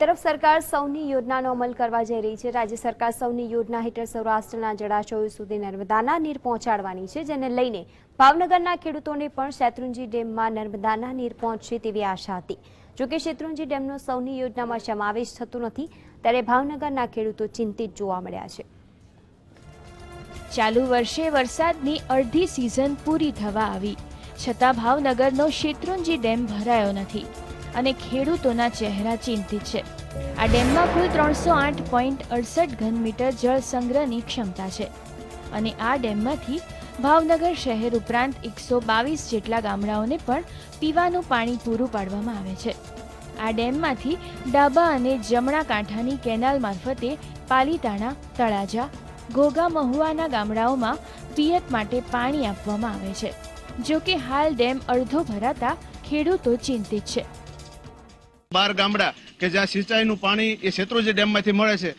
તરફ સરકાર સૌની યોજનાનો અમલ કરવા જઈ રહી છે. રાજ્ય સરકાર સૌની યોજના હેઠળ સૌરાષ્ટ્રના જળાશયો સુધી નર્મદાના નીર પહોંચાડવાની છે, જેને લઈને ભાવનગરના ખેડૂતોને પણ શેત્રુંજી ડેમમાં નર્મદાના નીર પહોંચશે તેવી આશા હતી. જોકે શેત્રુંજી ડેમનો સૌની યોજનામાં સમાવેશ થતો નથી, ત્યારે ભાવનગરના ખેડૂતો ચિંતિત જોવા મળ્યા છે. ચાલુ વર્ષે વરસાદની અડધી સિઝન પૂરી થવા આવી. છતાં ભાવનગરનો શેત્રુંજી ડેમ ભરાયો નથી. અને ખેડૂતોના ચહેરા ચિંતિત છે. આ ડેમમાં કુલ ત્રણસો આઠ પોઈન્ટ અડસઠ ઘન મીટર જળ સંગ્રહની ક્ષમતા છે અને આ ડેમમાંથી ભાવનગર શહેર ઉપરાંત એકસો બાવીસ જેટલા ગામડાઓને પણ પીવાનું પાણી પૂરું પાડવામાં આવે છે. આ ડેમમાંથી ડાબા અને જમણા કાંઠાની કેનાલ મારફતે પાલીતાણા, તળાજા, ઘોઘા મહુવાના ગામડાઓમાં પિયત માટે પાણી આપવામાં આવે છે. જો કે હાલ ડેમ અડધો ભરાતા ખેડૂતો ચિંતિત છે. બાર ગામડા, કે જ્યાં સિંચાઈનું પાણી એ શેત્રુજી ડેમમાંથી મળે છે.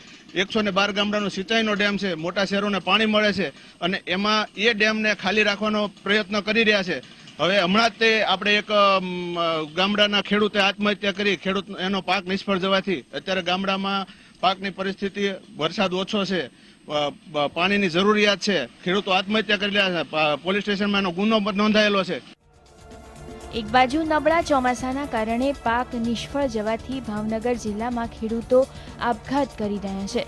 એકસો ને બાર ગામડાનો સિંચાઈનો ડેમ છે, મોટા શહેરોને પાણી મળે છે, અને એમાં એ ડેમને ખાલી રાખવાનો પ્રયત્ન કરી રહ્યા છે. હવે હમણાં જ તે આપણે એક ગામડાના ખેડૂતે આત્મહત્યા કરી, ખેડૂત એનો પાક નિષ્ફળ જવાથી અત્યારે ગામડામાં પાકની પરિસ્થિતિ વરસાદ ઓછો છે પાણીની જરૂરિયાત છે. ખેડૂતો આત્મહત્યા કરી રહ્યા છે પોલીસ સ્ટેશનમાં એનો ગુનો નોંધાયેલો છે. એક બાજુ નબળા ચોમાસાના કારણે પાક નિષ્ફળ જવાથી ભાવનગર જિલ્લામાં ખેડૂતો આપઘાત કરી રહ્યા છે.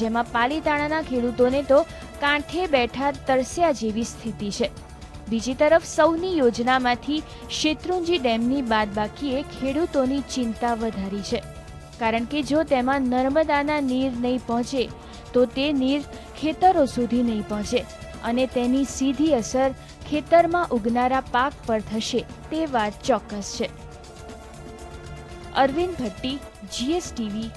જેમાં પાલીતાણાના ખેડૂતોને તો કાંઠે બેઠા તરસ્યા જેવી સ્થિતિ છે. બીજી તરફ સૌની યોજનામાંથી શેત્રુંજી ડેમની બાદબાકીએ ખેડૂતોની ચિંતા વધારી છે. કારણ કે જો તેમાં નર્મદાના નીર નહીં પહોંચે, તો તે નીર ખેતરો સુધી નહીં પહોંચે. અને તેની સીધી અસર ખેતરમાં ઉગનારા પાક પર થશે, તે વાત ચોક્કસ છે. અરવિંદ ભટ્ટી જીએસટીવી